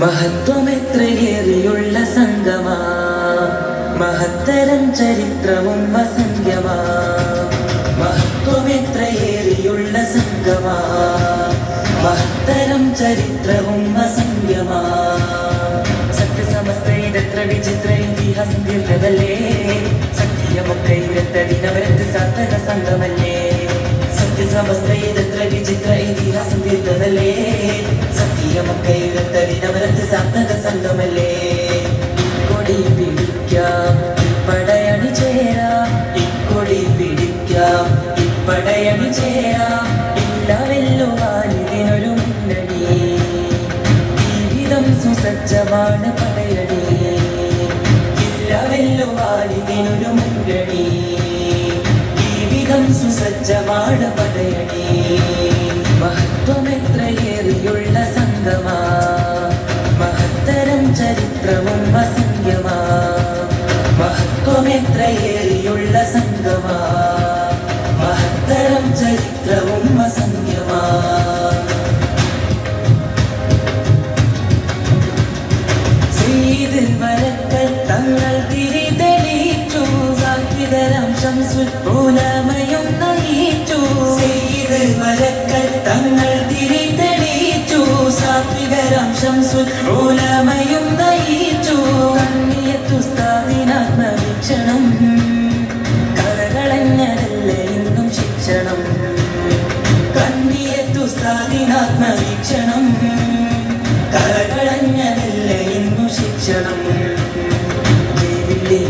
മഹത്വമെത്രയേറിയുള്ള സംഗമാ? മഹത്തരം ചരിത്രവും വസന്യമാ മഹത്വമെത്രയേറിയുള്ള സംഗമാ? മഹത്തരം ചരിത്രവും വസന്യമാ സത്യസമസ്ത ഇതെത്ര വിചിത്ര ഇതിഹാസം തീർത്തതല്ലേ സത്യമൊക്കെ ഇരത്തതിനവരത്ത് സാർത്ഥക സംഘമല്ലേ? സത്യസമസ്ത സംഘമല്ലേ കൊടി പടയണി ചേരാം. ഇക്കൊടി പടയണി മുന്നണി. ജീവിതം സുസജ്ജമാണ് പടയണി. വരക്കൽ തങ്ങൾ തിരി തെളിയിച്ചു സാത്വികരം ശംസുൽ ഓലമയും നയിച്ചു കണ്ണിയത്തുസ്താദിനാത്മവീക്ഷണം കലകളഞ്ഞതല്ലേ ഇന്നും ശിക്ഷണം. കണ്ണിയത്തുസ്താദിനാത്മവീക്ഷണം കലകളഞ്ഞതല്ലേ ഇന്നും ശിക്ഷണം. ജൈവിളി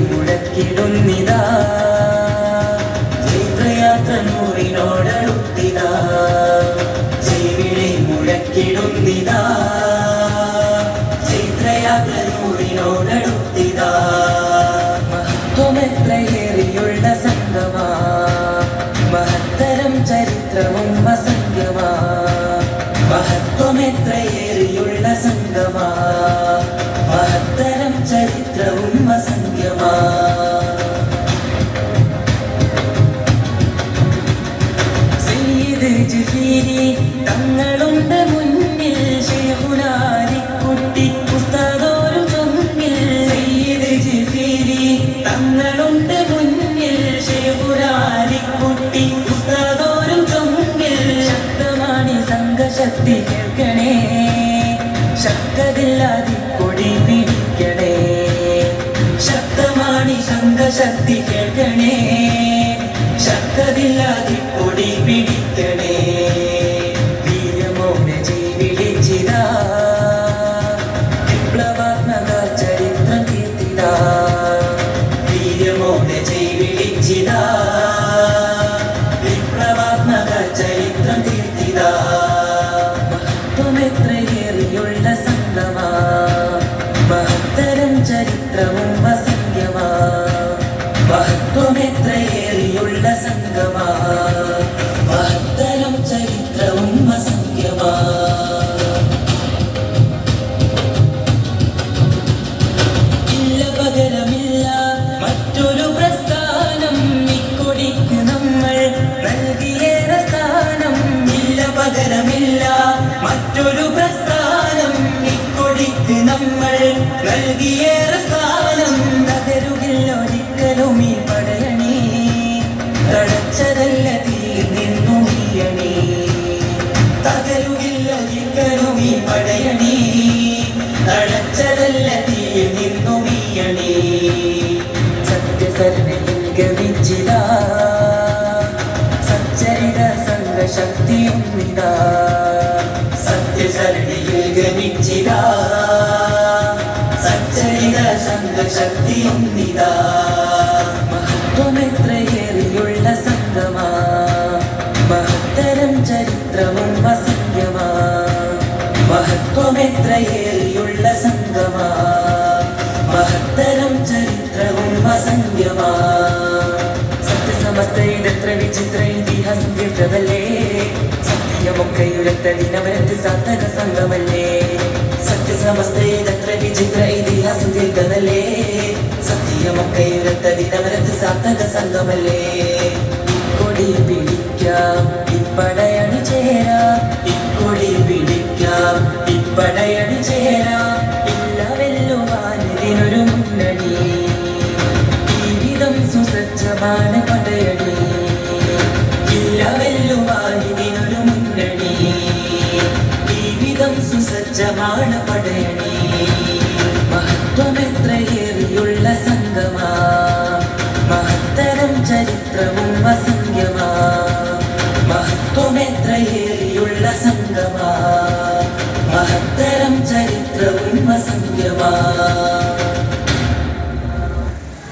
മഹത്വമെത്രയേറിയുള്ള സംഗമാ. മഹത്തരം ചരിത്രവും വസന്യമാ മഹത്വമെത്രയേറിയുള്ള സംഗമാ. മഹത്തരം ചരിത്രവും വസംഗമാ തങ്ങളുണ്ട് മുന്നിൽ ശൈഖുനാലിക്കുട്ടി സംഘശക്തി കേൾക്കണേ. ശക്തതില്ലാതി കൊടി പിടിക്കണേ. ശക്തമാണി സംഘശക്തി കേൾക്കണേ സംഘശക്തിയൊന്നിതാ സത്യസരണിയിൽ ഗമിച്ചിതാ. സച്ചരിത സംഘശക്തിയൊന്നിതാ മഹത്വമെത്രയേറിയുള്ള സംഗമാ. മഹത്തരം ചരിത്രവും വസന്യമാ. മഹത്വമെത്രയേറിയുള്ള സംഗമാ. മഹത്തരം ചരിത്രവും വസന്യമാ. സത്യസമസ്ത ഇതെത്ര വിചിത്ര ഇതിഹാസം തീർത്തതല്ലേ ഒക്കെയുരത്ത ദിനമരത്ത് സാധക സംഘമല്ലേ? സത്യസമസ്തയിലത്ര വിചിത്ര ഇതിഹാസം തീർത്തതല്ലേ? സത്യമൊക്കെയുരത്ത ദിനമരത്ത് സാധക സംഘമല്ലേ? കൊടി പിടിക്കാം ഇപ്പടയണി ചേരാ. ഇക്കൊടി പിടിക്കാം ഇപ്പടയണി ചേരാ. ഇല്ല വെല്ലുവാൻ ഇതിനൊരു മുന്നണി ജീവിതം സുസജ്ജമാണ് കാണപ്പെടണേ. മഹത്വമെത്രയേറിയുള്ള സംഗമാ. മഹത്തരം ചരിത്രവും വസംഗമാ. മഹത്വമെത്രയേറി